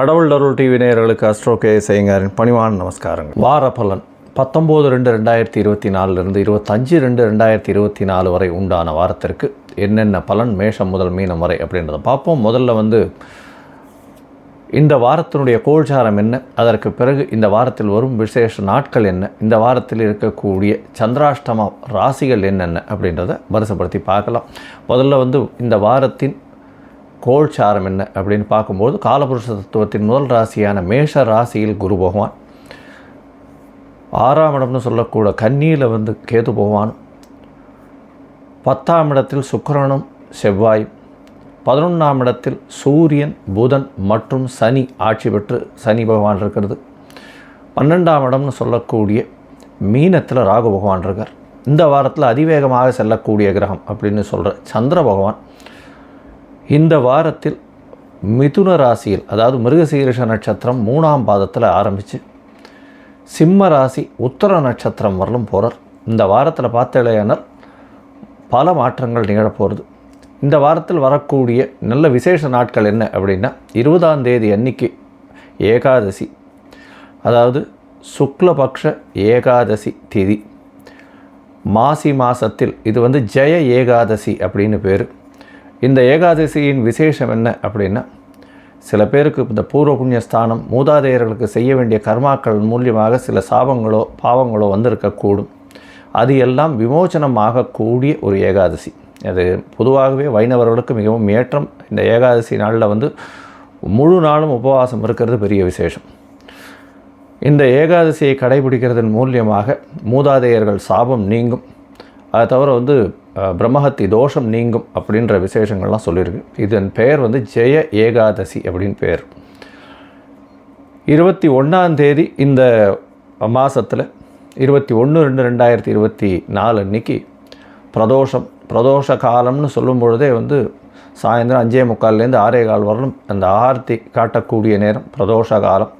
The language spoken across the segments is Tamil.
கடவுள் அருள் டிவி நேயர்களுக்கு அஸ்ட்ரோ கே செய்யுங்காரின் பணிவான நமஸ்காரங்கள். வார பலன் பத்தொம்போது ரெண்டு ரெண்டாயிரத்தி இருபத்தி நாலுலேருந்து இருபத்தஞ்சு ரெண்டு ரெண்டாயிரத்தி இருபத்தி நாலு வரை உண்டான வாரத்திற்கு என்னென்ன பலன் மேஷம் முதல் மீனம் வரை அப்படின்றத பார்ப்போம். முதல்ல வந்து இந்த வாரத்தினுடைய கோழ்சாரம் என்ன? அதற்கு பிறகு இந்த வாரத்தில் வரும் விசேஷ நாட்கள் என்ன? இந்த வாரத்தில் இருக்கக்கூடிய சந்திராஷ்டம ராசிகள் என்னென்ன அப்படின்றத வரிசைப்படுத்தி பார்க்கலாம். முதல்ல வந்து இந்த வாரத்தின் கோல்சாரம் என்ன அப்படின்னு பார்க்கும்போது காலபுருஷ தத்துவத்தின் முதல் ராசியான மேஷ ராசியில் குரு பகவான். ஆறாம் இடம்னு சொல்லக்கூட கன்னியில் வந்து கேது பகவானும் பத்தாம் இடத்தில் சுக்கரனும் செவ்வாயும் பதினொன்றாம் இடத்தில் சூரியன் புதன் மற்றும் சனி ஆட்சி பெற்று சனி பகவான் இருக்கிறது. பன்னெண்டாம் இடம்னு சொல்லக்கூடிய மீனத்தில் ராகு பகவான் இருக்கார். இந்த வாரத்தில் அதிவேகமாக செல்லக்கூடிய கிரகம் அப்படின்னு சொல்கிற சந்திர பகவான். இந்த வாரத்தில் மிதுன ராசியில் அதாவது மிருகசீரிஷ நட்சத்திரம் மூணாம் பாதத்தில் ஆரம்பித்து சிம்ம ராசி உத்தர நட்சத்திரம் வரலும் போகிறார் இந்த வாரத்தில் பார்த்தலையானால் பல மாற்றங்கள் நிகழப்போகிறது இந்த வாரத்தில் வரக்கூடிய நல்ல விசேஷ நாட்கள் என்ன அப்படின்னா இருபதாம் தேதி அன்னைக்கு ஏகாதசி அதாவது சுக்லபக்ஷ ஏகாதசி திதி. மாசி மாசத்தில் இது வந்து ஜெய ஏகாதசி அப்படின்னு பேர். இந்த ஏகாதசியின் விசேஷம் என்ன அப்படின்னா சில பேருக்கு இந்த பூர்வ புண்ணியஸ்தானம் மூதாதையர்களுக்கு செய்ய வேண்டிய கர்மாக்கள் மூலியமாக சில சாபங்களோ பாவங்களோ வந்திருக்கக்கூடும். அது எல்லாம் விமோச்சனம் ஆகக்கூடிய ஒரு ஏகாதசி. அது பொதுவாகவே வைணவர்களுக்கு மிகவும் ஏற்றம். இந்த ஏகாதசி நாளில் வந்து முழு நாளும் உபவாசம் இருக்கிறது பெரிய விசேஷம். இந்த ஏகாதசியை கடைபிடிக்கிறதன் மூலியமாக மூதாதையர்கள் சாபம் நீங்கும். அதை தவிர வந்து பிரம்மஹத்தி தோஷம் நீங்கும் அப்படின்ற விசேஷங்கள்லாம் சொல்லியிருக்கு. இதன் பெயர் வந்து ஜெய ஏகாதசி அப்படின்னு பெயர் இருபத்தி ஒன்றாம் தேதி இந்த மாதத்தில் இருபத்தி ஒன்று ரெண்டு ரெண்டாயிரத்தி இருபத்தி நாலு அன்னைக்கு பிரதோஷம் பிரதோஷ காலம்னு சொல்லும் பொழுதே வந்து சாயந்தரம் அஞ்சே முக்கால்லேருந்து ஆறே கால் வரலும் அந்த ஆர்த்தி காட்டக்கூடிய நேரம் பிரதோஷ காலம்.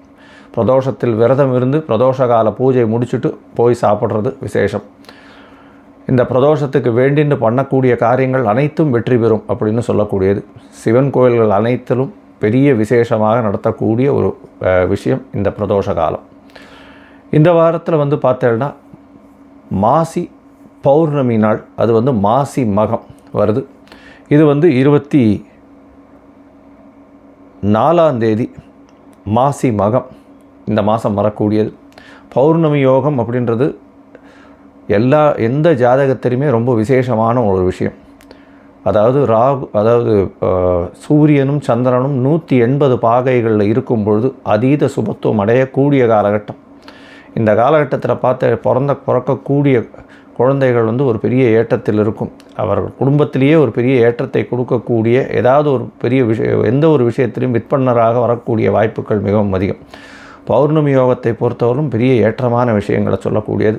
பிரதோஷத்தில் விரதம் இருந்து பிரதோஷ கால பூஜை முடிச்சுட்டு போய் சாப்பிட்றது விசேஷம். இந்த பிரதோஷத்துக்கு வேண்டின்னு பண்ணக்கூடிய காரியங்கள் அனைத்தும் வெற்றி பெறும் அப்படின்னு சொல்லக்கூடியது. சிவன் கோயில்கள் அனைத்திலும் பெரிய விசேஷமாக நடத்தக்கூடிய ஒரு விஷயம் இந்த பிரதோஷ காலம். இந்த வாரத்தில் வந்து பார்த்தேன்னா மாசி பௌர்ணமி நாள் அது வந்து மாசி மகம் வருது. இது வந்து இருபத்தி நாலாம் தேதி மாசி மகம். இந்த மாதம் வரக்கூடியது. பௌர்ணமி யோகம் அப்படின்றது எல்லா எந்த ஜாதகத்திலையுமே ரொம்ப விசேஷமான ஒரு விஷயம். அதாவது ராகு அதாவது சூரியனும் சந்திரனும் நூற்றி எண்பது பாகைகளில் இருக்கும் பொழுது அதீத சுபத்துவம் அடையக்கூடிய காலகட்டம். இந்த காலகட்டத்தில் பார்த்து பிறந்த பிறக்கக்கூடிய குழந்தைகள் வந்து ஒரு பெரிய ஏற்றத்தில் இருக்கும். அவர்கள் குடும்பத்திலேயே ஒரு பெரிய ஏற்றத்தை கொடுக்கக்கூடிய ஏதாவது ஒரு பெரிய விஷயம் எந்த ஒரு விஷயத்திலையும் விற்பனராக வரக்கூடிய வாய்ப்புகள் மிகவும் அதிகம். பௌர்ணமி யோகத்தை பொறுத்தவரையும் பெரிய ஏற்றமான விஷயங்களை சொல்லக்கூடியது.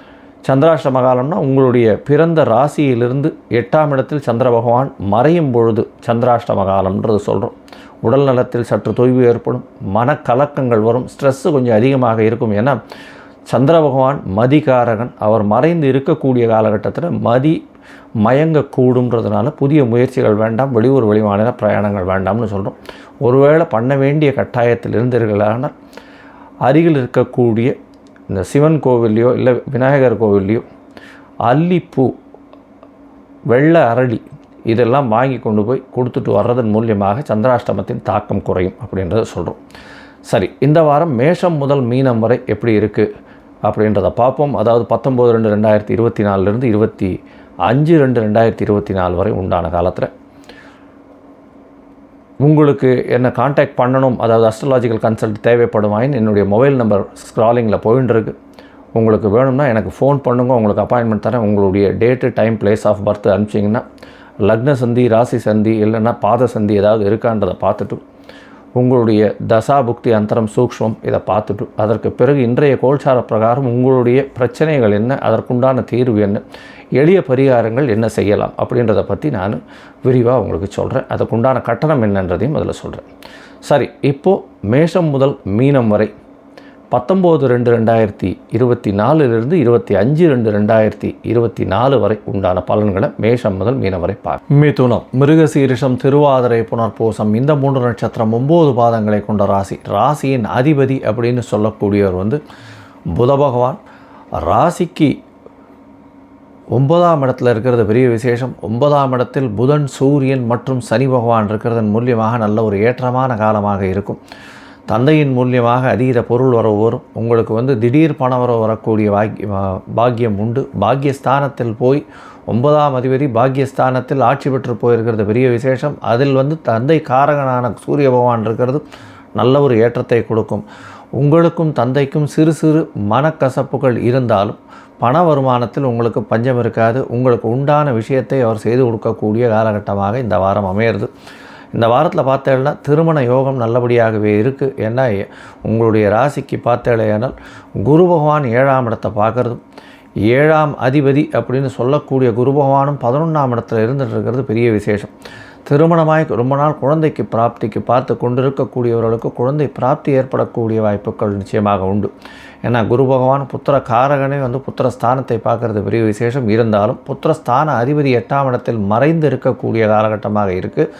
சந்திராஷ்டம காலம்னா உங்களுடைய பிறந்த ராசியிலிருந்து எட்டாம் இடத்தில் சந்திர பகவான் மறையும் பொழுது சந்திராஷ்டம காலம்ன்றது சொல்கிறோம் உடல் நலத்தில் சற்று தொய்வு ஏற்படும் மனக்கலக்கங்கள் வரும் ஸ்ட்ரெஸ்ஸு கொஞ்சம் அதிகமாக இருக்கும். ஏன்னா சந்திர பகவான் மதிகாரகன். அவர் மறைந்து இருக்கக்கூடிய காலகட்டத்தில் மதி மயங்கக்கூடுன்றதுனால புதிய முயற்சிகள் வேண்டாம் வெளியூர் வெளிமாநில பிரயாணங்கள் வேண்டாம்னு சொல்கிறோம் ஒருவேளை பண்ண வேண்டிய கட்டாயத்தில் இருந்தீர்களானால் அருகில் இருக்கக்கூடிய இந்த சிவன் கோவில்லையோ இல்லை விநாயகர் கோவில்லையோ அல்லிப்பூ வெள்ளை அரளி இதெல்லாம் வாங்கி கொண்டு போய் கொடுத்துட்டு வர்றதன் மூலியமாக சந்திராஷ்டமத்தின் தாக்கம் குறையும் அப்படின்றத சொல்கிறோம் சரி இந்த வாரம் மேஷம் முதல் மீனம் வரை எப்படி இருக்குது அப்படின்றத பார்ப்போம். அதாவது பத்தொம்போது ரெண்டு ரெண்டாயிரத்தி இருபத்தி நாலுலேருந்து இருபத்தி அஞ்சு ரெண்டு ரெண்டாயிரத்தி இருபத்தி நாலு வரை உண்டான காலத்தில் உங்களுக்கு என்ன காண்டாக்ட் பண்ணணும் அதாவது அஸ்ட்ராலாஜிக்கல் கன்சல்ட் தேவைப்படுமாயின் என்னுடைய மொபைல் நம்பர் ஸ்க்ராலிங்கில் போயின்னு உங்களுக்கு வேணும்னா எனக்கு ஃபோன் பண்ணுங்க உங்களுக்கு அப்பாயின்மெண்ட் தரேன். உங்களுடைய date time place of birth அனுப்பிச்சிங்கன்னா லக்ன சந்தி ராசி சந்தி இல்லைன்னா பாத சந்தி ஏதாவது இருக்கான்றதை பார்த்துட்டு உங்களுடைய தசா புக்தி அந்தரம் சூக்ஷ்மம் இதை பார்த்துட்டு அதற்கு பிறகு இன்றைய கோல்சார பிரகாரம் உங்களுடைய பிரச்சனைகள் என்ன அதற்குண்டான தீர்வு என்ன எளிய பரிகாரங்கள் என்ன செய்யலாம் அப்படின்றத பற்றி நான் விரிவாக உங்களுக்கு சொல்கிறேன் அதற்குண்டான கட்டணம் என்னன்றதையும் அதில் சொல்கிறேன் சரி இப்போது மேஷம் முதல் மீனம் வரை பத்தொம்போது ரெண்டு ரெண்டாயிரத்தி இருபத்தி நாலுலேருந்து இருபத்தி அஞ்சு ரெண்டு ரெண்டாயிரத்தி இருபத்தி நாலு வரை உண்டான பலன்களை மேஷம் முதல் மீனம் வரை பார்க்க மிதுனம் மிருகசீரிஷம் திருவாதிரை புனர்பூசம் இந்த மூன்று நட்சத்திரம் ஒம்பது பாதங்களை கொண்ட ராசி. ராசியின் அதிபதி அப்படின்னு சொல்லக்கூடியவர் வந்து புத பகவான். ராசிக்கு ஒன்பதாம் இடத்துல இருக்கிறது பெரிய விசேஷம். ஒன்பதாம் இடத்தில் புதன் சூரியன் மற்றும் சனி பகவான் இருக்கிறதன் மூலியமாக நல்ல ஒரு ஏற்றமான காலமாக இருக்கும். தந்தையின் மூலியமாக அதீத பொருள் வரவு வரும் உங்களுக்கு வந்து திடீர் பண வரவு வரக்கூடிய பாக்கிய பாக்கியம் உண்டு. பாக்கியஸ்தானத்தில் போய் ஒன்பதாம் அதிபதி பாக்கியஸ்தானத்தில் ஆட்சி பெற்று போயிருக்கிறது பெரிய விசேஷம். அதில் வந்து தந்தை காரகனான சூரிய பகவான் இருக்கிறது. நல்ல ஒரு ஏற்றத்தை கொடுக்கும். உங்களுக்கும் தந்தைக்கும் சிறு சிறு மனக்கசப்புகள் இருந்தாலும் பண வருமானத்தில் உங்களுக்கு பஞ்சம் இருக்காது. உங்களுக்கு உண்டான விஷயத்தை அவர் செய்து கொடுக்கக்கூடிய காலகட்டமாக இந்த வாரம் அமையிறது. இந்த வாரத்தில் பார்த்தேன்னா திருமண யோகம் நல்லபடியாகவே இருக்குது ஏன்னா உங்களுடைய ராசிக்கு பார்த்தேனால் குரு பகவான் ஏழாம் இடத்தை பார்க்குறதும் ஏழாம் அதிபதி அப்படின்னு சொல்லக்கூடிய குரு பகவானும் பதினொன்றாம் இடத்துல இருந்துட்டு இருக்கிறது பெரிய விசேஷம். திருமணமாய் ரொம்ப நாள் குழந்தைக்கு பிராப்திக்கு பார்த்து கொண்டிருக்கக்கூடியவர்களுக்கு குழந்தை பிராப்தி ஏற்படக்கூடிய வாய்ப்புகள் நிச்சயமாக உண்டு. ஏன்னா குரு பகவான் புத்திர காரகனே வந்து புத்திர ஸ்தானத்தை பார்க்கறது பெரிய விசேஷம். இருந்தாலும் புத்திரஸ்தான அதிபதி எட்டாம் இடத்தில் மறைந்து இருக்கக்கூடிய காலகட்டமாக இருக்குது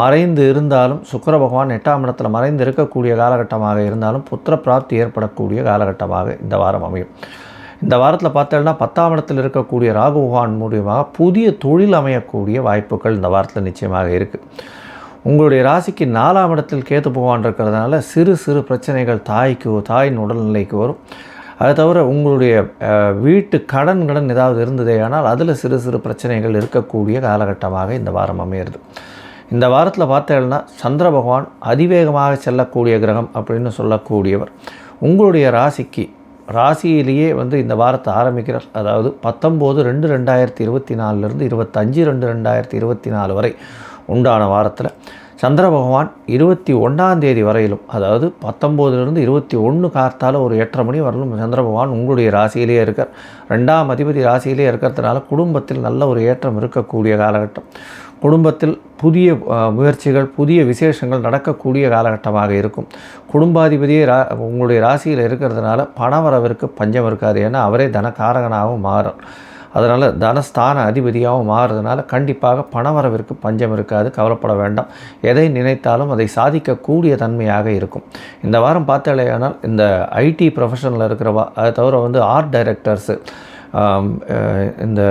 மறைந்து இருந்தாலும் சுக்கர பகவான் எட்டாம் இடத்துல மறைந்து இருக்கக்கூடிய காலகட்டமாக இருந்தாலும் புத்திர பிராப்தி ஏற்படக்கூடிய காலகட்டமாக இந்த வாரம் அமையும். இந்த வாரத்தில் பார்த்தோம்னா பத்தாம் இடத்தில் இருக்கக்கூடிய ராகு பகவான் மூலியமாக புதிய தொழில் அமையக்கூடிய வாய்ப்புகள் இந்த வாரத்தில் நிச்சயமாக இருக்குது உங்களுடைய ராசிக்கு நாலாம் இடத்தில் கேத்து பகவான் இருக்கிறதுனால சிறு சிறு பிரச்சனைகள் தாய்க்கு தாயின் உடல்நிலைக்கு வரும். அதை தவிர உங்களுடைய வீட்டு கடன் கடன் ஏதாவது இருந்ததே ஆனால் அதில் சிறு சிறு பிரச்சனைகள் இருக்கக்கூடிய காலகட்டமாக இந்த வாரம் அமையிறது. இந்த வாரத்தில் பார்த்தீங்கன்னா சந்திர பகவான் அதிவேகமாக செல்லக்கூடிய கிரகம் அப்படின்னு சொல்லக்கூடியவர். உங்களுடைய ராசிக்கு ராசியிலேயே வந்து இந்த வாரத்தை ஆரம்பிக்கிறார். அதாவது பத்தொம்போது ரெண்டு ரெண்டாயிரத்தி இருபத்தி நாலுலேருந்து இருபத்தஞ்சு ரெண்டு ரெண்டாயிரத்தி இருபத்தி நாலு வரை உண்டான வாரத்தில் சந்திர பகவான் இருபத்தி ஒன்றாம் தேதி வரையிலும் அதாவது பத்தொம்போதுலேருந்து இருபத்தி ஒன்று கார்த்தால் ஒரு எட்டரை மணி வரலும் சந்திர பகவான் உங்களுடைய ராசியிலேயே இருக்கார். ரெண்டாம் அதிபதி ராசியிலே இருக்கிறதுனால குடும்பத்தில் நல்ல ஒரு ஏற்றம் இருக்கக்கூடிய காலகட்டம். குடும்பத்தில் புதிய முயற்சிகள் புதிய விசேஷங்கள் நடக்கக்கூடிய காலகட்டமாக இருக்கும். குடும்பாதிபதியே ரா உங்களுடைய ராசியில் இருக்கிறதுனால பணவரவிற்கு பஞ்சம் இருக்காது. ஏன்னா அவரே தனக்காரகனாகவும் மாறும். அதனால் தனஸ்தான அதிபதியாகவும் மாறுறதுனால கண்டிப்பாக பணவரவிற்கு பஞ்சம் இருக்காது. கவலைப்பட வேண்டாம். எதை நினைத்தாலும் அதை சாதிக்கக்கூடிய தன்மையாக இருக்கும். இந்த வாரம் பார்த்தாலேயானால் இந்த ஐடி ப்ரொஃபஷனில் இருக்கிறவா அதை தவிர வந்து ஆர்ட் டைரக்டர்ஸு இந்த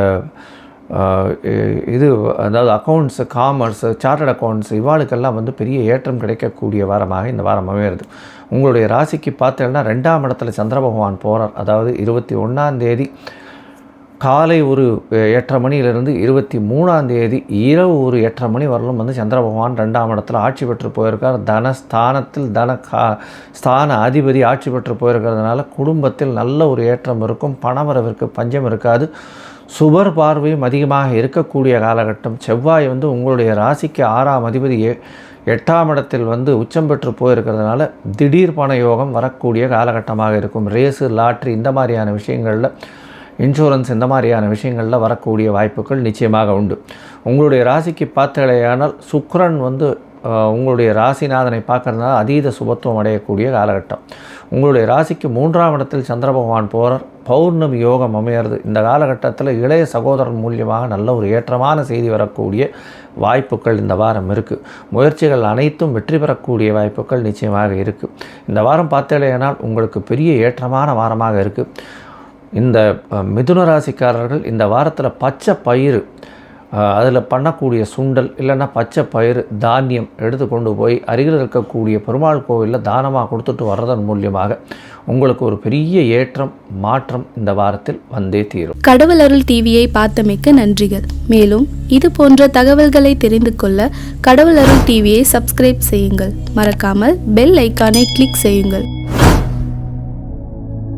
இது அதாவது அக்கௌண்ட்ஸு காமர்ஸு சார்ட்டட் அக்கௌண்ட்ஸ் இவாளுக்கெல்லாம் வந்து பெரிய ஏற்றம் கிடைக்கக்கூடிய வாரமாக இந்த வாரம் அமையிறது உங்களுடைய ராசிக்கு பார்த்தீங்கன்னா ரெண்டாம் இடத்துல சந்திர பகவான் போகிறார் அதாவது இருபத்தி ஒன்றாந்தேதி காலை ஒரு எட்டரை மணியிலிருந்து இருபத்தி மூணாம் தேதி இரவு ஒரு எட்டரை மணி வரலும் வந்து சந்திர பகவான் ரெண்டாம் இடத்துல ஆட்சி பெற்று போயிருக்கார். தனஸ்தானத்தில் தன கா ஸ்தான அதிபதி ஆட்சி பெற்று போயிருக்கிறதுனால குடும்பத்தில் நல்ல ஒரு ஏற்றம் இருக்கும். பணவரவிற்கு பஞ்சம் இருக்காது. சுபர் பார்வையும் அதிகமாக இருக்கக்கூடிய காலகட்டம். செவ்வாய் வந்து உங்களுடைய ராசிக்கு ஆறாம் அதிபதி எட்டாம் இடத்தில் வந்து உச்சம் பெற்று போயிருக்கிறதுனால திடீர் பண யோகம் வரக்கூடிய காலகட்டமாக இருக்கும். ரேஸு லாட்ரி இந்த மாதிரியான விஷயங்களில் இன்சூரன்ஸ் இந்த மாதிரியான விஷயங்களில் வரக்கூடிய வாய்ப்புகள் நிச்சயமாக உண்டு. உங்களுடைய ராசிக்கு பார்த்தலையானால் சுக்ரன் வந்து உங்களுடைய ராசிநாதனை பார்க்கறதுனால அதீத சுபத்துவம் அடையக்கூடிய காலகட்டம். உங்களுடைய ராசிக்கு மூன்றாம் இடத்தில் சந்திர பகவான் போகிறார் பௌர்ணமி யோகம் அமையிறது. இந்த காலகட்டத்தில் இளைய சகோதரன் மூலியமாக நல்ல ஒரு ஏற்றமான செய்தி வரக்கூடிய வாய்ப்புகள் இந்த வாரம் இருக்குது முயற்சிகள் அனைத்தும் வெற்றி பெறக்கூடிய வாய்ப்புகள் நிச்சயமாக இருக்குது இந்த வாரம் பார்த்தேனால் உங்களுக்கு பெரிய ஏற்றமான வாரமாக இருக்குது இந்த மிதுன ராசிக்காரர்கள் இந்த வாரத்தில் பச்சை பயிர் அதில் பண்ணக்கூடிய சுண்டல் இல்லைன்னா பச்சை பயிறு தானியம் எடுத்து கொண்டு போய் அருகில் இருக்கக்கூடிய பெருமாள் கோவிலில் தானமாக கொடுத்துட்டு வர்றதன் மூலியமாக உங்களுக்கு ஒரு பெரிய ஏற்றம் மாற்றம் இந்த வாரத்தில் வந்தே தீரும். கடவுள் அருள் டிவியை பார்த்தமைக்க நன்றிகள். மேலும் இது போன்ற தகவல்களை தெரிந்து கொள்ள கடவுள் அருள் டிவியை சப்ஸ்கிரைப் செய்யுங்கள். மறக்காமல் பெல் ஐக்கானை கிளிக் செய்யுங்கள்.